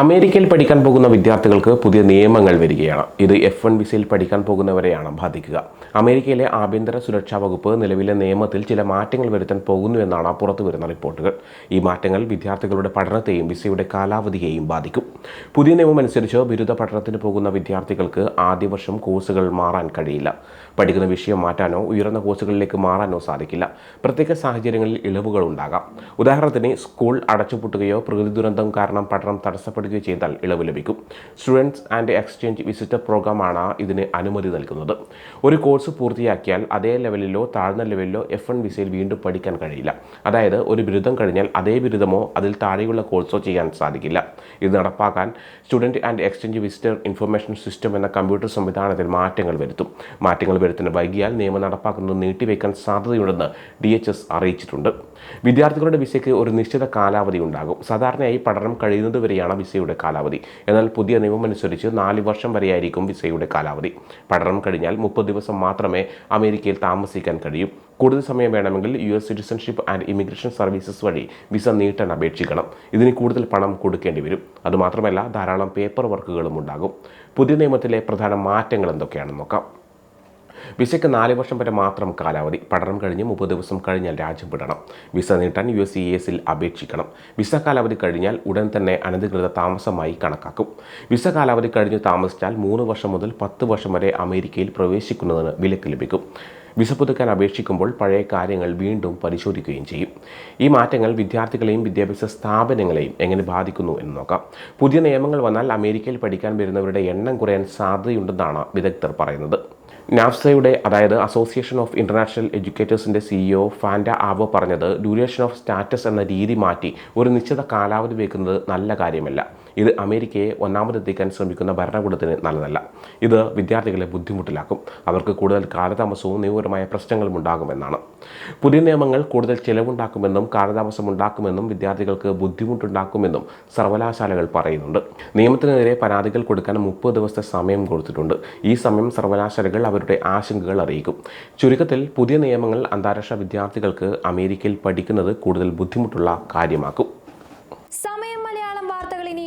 അമേരിക്കയിൽ പഠിക്കാൻ പോകുന്ന വിദ്യാർത്ഥികൾക്ക് പുതിയ നിയമങ്ങൾ വരികയാണ്. ഇത് എഫ് വൺ വിസയിൽ പഠിക്കാൻ പോകുന്നവരെയാണ് ബാധിക്കുക. അമേരിക്കയിലെ ആഭ്യന്തര സുരക്ഷാ വകുപ്പ് നിലവിലെ നിയമത്തിൽ ചില മാറ്റങ്ങൾ വരുത്താൻ പോകുന്നു പോകുന്നുവെന്നാണ് പുറത്തുവരുന്ന റിപ്പോർട്ടുകൾ. ഈ മാറ്റങ്ങൾ വിദ്യാർത്ഥികളുടെ പഠനത്തെയും വിസയുടെ കാലാവധിയെയും ബാധിക്കും. പുതിയ നിയമം അനുസരിച്ച് ബിരുദ പഠനത്തിന് പോകുന്ന വിദ്യാർത്ഥികൾക്ക് ആദ്യ വർഷം കോഴ്സുകൾ മാറാൻ കഴിയില്ല. പഠിക്കുന്ന വിഷയം മാറ്റാനോ ഉയർന്ന കോഴ്സുകളിലേക്ക് മാറാനോ സാധിക്കില്ല. പ്രത്യേക സാഹചര്യങ്ങളിൽ ഇളവുകൾ ഉണ്ടാകാം. ഉദാഹരണത്തിന് സ്കൂൾ അടച്ചുപൂട്ടുകയോ പ്രകൃതി ദുരന്തം കാരണം പഠനം തടസ്സപ്പെടുകയോ ചെയ്താൽ ഇളവ് ലഭിക്കും. സ്റ്റുഡൻസ് ആൻഡ് എക്സ്ചേഞ്ച് വിസിറ്റർ പ്രോഗ്രാമാണ് ഇതിന് അനുമതി നൽകുന്നത്. ഒരു കോഴ്സ് പൂർത്തിയാക്കിയാൽ അതേ ലെവലിലോ താഴ്ന്ന ലെവലിലോ എഫ് വൺ വിസയിൽ വീണ്ടും പഠിക്കാൻ കഴിയില്ല. അതായത് ഒരു ബിരുദം കഴിഞ്ഞാൽ അതേ ബിരുദമോ അതിൽ താഴെയുള്ള കോഴ്സോ ചെയ്യാൻ സാധിക്കില്ല. ഇത് നടപ്പാക്കാൻ student and exchange visitor information system എന്ന കമ്പ്യൂട്ടർ സംവിധാനത്തിൽ മാറ്റങ്ങൾ വരുത്തും. മാറ്റങ്ങൾ വരുത്തുന്ന വൈകിയാൽ നിയമം നടപ്പാക്കുന്നത് നീട്ടിവെക്കാൻ സാധ്യതയുണ്ടെന്ന് ഡി അറിയിച്ചിട്ടുണ്ട്. വിദ്യാർത്ഥികളുടെ വിസയ്ക്ക് ഒരു നിശ്ചിത കാലാവധി ഉണ്ടാകും. സാധാരണയായി പഠനം കഴിയുന്നത് വരെയാണ് വിസയുടെ കാലാവധി. എന്നാൽ പുതിയ നിയമം അനുസരിച്ച് നാല് വർഷം വരെയായിരിക്കും വിസയുടെ കാലാവധി. പഠനം കഴിഞ്ഞാൽ മുപ്പത് ദിവസം മാത്രമേ അമേരിക്കയിൽ താമസിക്കാൻ കഴിയൂ. കൂടുതൽ സമയം വേണമെങ്കിൽ U S citizenship and immigration services വഴി വിസ നീട്ടാൻ അപേക്ഷിക്കണം. ഇതിന് കൂടുതൽ പണം കൊടുക്കേണ്ടി വരും. അതുമാത്രമല്ല ധാരാളം പേപ്പർ വർക്കുകളും ഉണ്ടാകും. പുതിയ നിയമത്തിലെ പ്രധാന മാറ്റങ്ങൾ എന്തൊക്കെയാണെന്ന് നോക്കാം. വിസയ്ക്ക് നാല് വർഷം വരെ മാത്രം കാലാവധി. പഠനം കഴിഞ്ഞ് മുപ്പത് ദിവസം കഴിഞ്ഞാൽ രാജ്യം വിടണം. വിസ നീട്ടാൻ യു എസ് ഇ എസിൽ അപേക്ഷിക്കണം. വിസ കാലാവധി കഴിഞ്ഞാൽ ഉടൻ തന്നെ അനധികൃത താമസമായി കണക്കാക്കും. വിസ കാലാവധി കഴിഞ്ഞ് താമസിച്ചാൽ മൂന്ന് വർഷം മുതൽ പത്ത് വർഷം വരെ അമേരിക്കയിൽ പ്രവേശിക്കുന്നതിന് വിലക്ക് ലഭിക്കും. വിസ പുതുക്കാൻ അപേക്ഷിക്കുമ്പോൾ പഴയ കാര്യങ്ങൾ വീണ്ടും പരിശോധിക്കുകയും ചെയ്യും. ഈ മാറ്റങ്ങൾ വിദ്യാർത്ഥികളെയും വിദ്യാഭ്യാസ സ്ഥാപനങ്ങളെയും എങ്ങനെ ബാധിക്കുന്നു എന്ന് നോക്കാം. പുതിയ നിയമങ്ങൾ വന്നാൽ അമേരിക്കയിൽ പഠിക്കാൻ വരുന്നവരുടെ എണ്ണം കുറയാൻ സാധ്യതയുണ്ടെന്നാണ് വിദഗ്ധർ പറയുന്നത്. നാഫ്സയുടെ അതായത് അസോസിയേഷൻ ഓഫ് ഇന്റർനാഷണൽ എഡ്യൂക്കേറ്റേഴ്സിന്റെ സിഇഒ ഫാൻഡ ആവോ പറഞ്ഞത് ഡ്യൂറേഷൻ ഓഫ് സ്റ്റാറ്റസ് എന്ന രീതി മാറ്റി ഒരു നിശ്ചിത കാലാവധി വെക്കുന്നത് നല്ല കാര്യമല്ല. ഇത് അമേരിക്കയെ ഒന്നാമതെത്തിക്കാൻ ശ്രമിക്കുന്ന ഭരണകൂടത്തിന് നല്ലതല്ല. ഇത് വിദ്യാർത്ഥികളെ ബുദ്ധിമുട്ടിലാക്കും. അവർക്ക് കൂടുതൽ കാലതാമസവും നിയമപരമായ പ്രശ്നങ്ങളും ഉണ്ടാകുമെന്നാണ്. പുതിയ നിയമങ്ങൾ കൂടുതൽ ചെലവുണ്ടാക്കുമെന്നും കാലതാമസം ഉണ്ടാക്കുമെന്നും വിദ്യാർത്ഥികൾക്ക് ബുദ്ധിമുട്ടുണ്ടാക്കുമെന്നും സർവകലാശാലകൾ പറയുന്നുണ്ട്. നിയമത്തിനെതിരെ പരാതികൾ കൊടുക്കാൻ മുപ്പത് ദിവസത്തെ സമയം കൊടുത്തിട്ടുണ്ട്. ഈ സമയം സർവകലാശാലകൾ അവരുടെ ആശങ്കകൾ അറിയിക്കും. ചുരുക്കത്തിൽ പുതിയ നിയമങ്ങൾ അന്താരാഷ്ട്ര വിദ്യാർത്ഥികൾക്ക് അമേരിക്കയിൽ പഠിക്കുന്നത് കൂടുതൽ ബുദ്ധിമുട്ടുള്ള കാര്യമാക്കും സമയം മലയാളം വാർത്തകൾ ഇനി